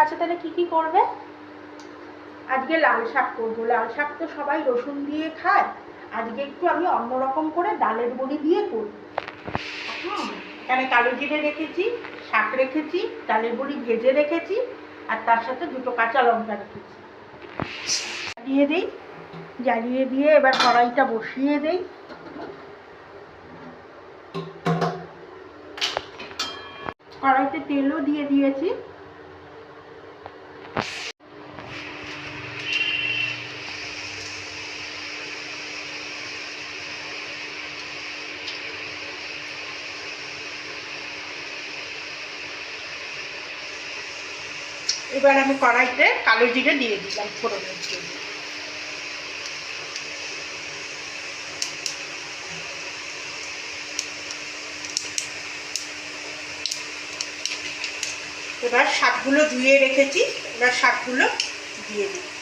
আচ্ছা তাহলে কি কি করবে? আজকে লাল শাক করব। লাল শাক তো সবাই রসুন দিয়ে খায়। আজকে একটু আমি অন্যরকম করে ডালের বড়ি দিয়ে করব। এখানে কালো জিরে রেখেছি, শাক রেখেছি, ডালের বড়ি ভেজে রেখেছি, আর তার সাথে দুটো কাঁচা লঙ্কা রেখেছি। জ্বালিয়ে দিই। জ্বালিয়ে দিয়ে এবার কড়াইটা বসিয়ে দেই। কড়াইতে তেলও দিয়ে দিয়েছি। এবার আমি কড়াইতে কালো জিরে দিয়ে দিলাম ফোড়নের জন্য। এবার শাকগুলো ধুয়ে রেখেছি, এবার শাকগুলো দিয়ে দিই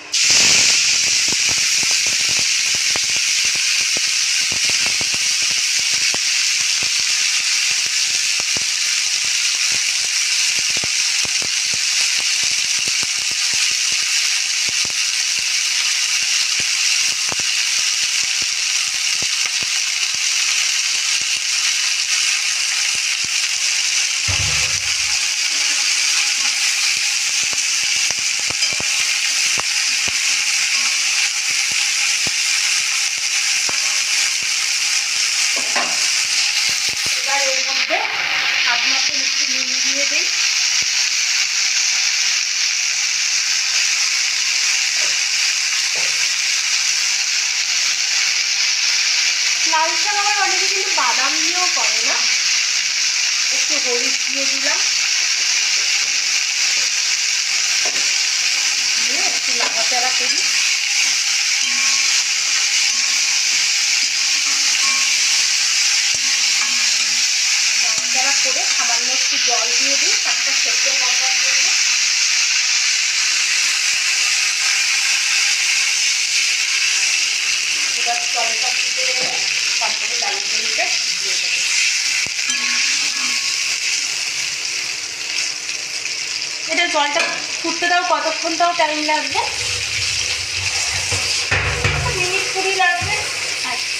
মধ্যে হাত মতন একটু নুন দিয়ে দিই। লাল শাক আবার অনেকে কিন্তু বাদাম দিয়েও করে না। একটু হলুদ দিয়ে দিলাম। দিয়ে একটু নাড়াচাড়া করি। একটু জল দিয়ে দিই শাকটা সেদ্ধ করবার জন্য। এবার জলটা ফুটে তারপরে ডাল কড়িটা দিয়ে দেবো। এটা জলটা ফুটতে দাও, কতক্ষণ তাও টাইম লাগবে? মিনিট কুড়ি লাগবে আচ্ছা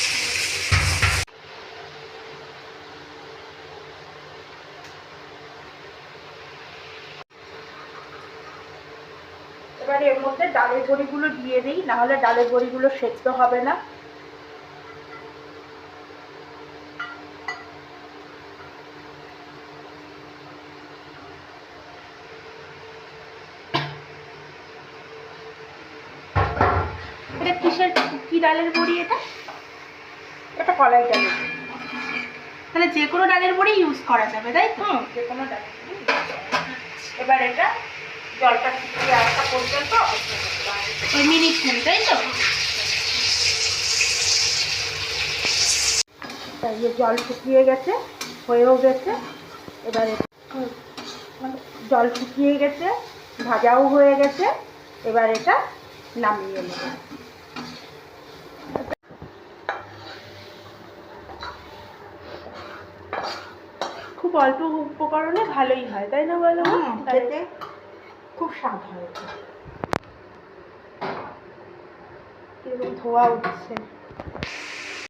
এবার এর মধ্যে ডালের বড়িগুলো দিয়ে দিই নাহলে ডালের বড়িগুলো সেদ্ধ হবে না। এটা কিসের কি ডালের বড়ি এটা? এটা কলাই ডালের তাহলে যে কোনো ডালের বড়ি ইউজ করা যাবে তাই তো? যে কোনো ডালের বড়ি। এবার এটা জলটা ফুটিয়ে আসা পর্যন্ত অপেক্ষা করতে হবে মিনিট কুড়ি তাই তো? তাই জল শুকিয়ে গেছে হয়েও গেছে। এবারে মানে জল শুকিয়ে গেছে ভাজাও হয়ে গেছে। এবার এটা নামিয়ে নেব। খুব অল্প উপকরণে ভালোই হয় তাই না বলো? হুম, খেতে খুব স্বাদ হয়েছে এরকম ধোয়া উঠছে।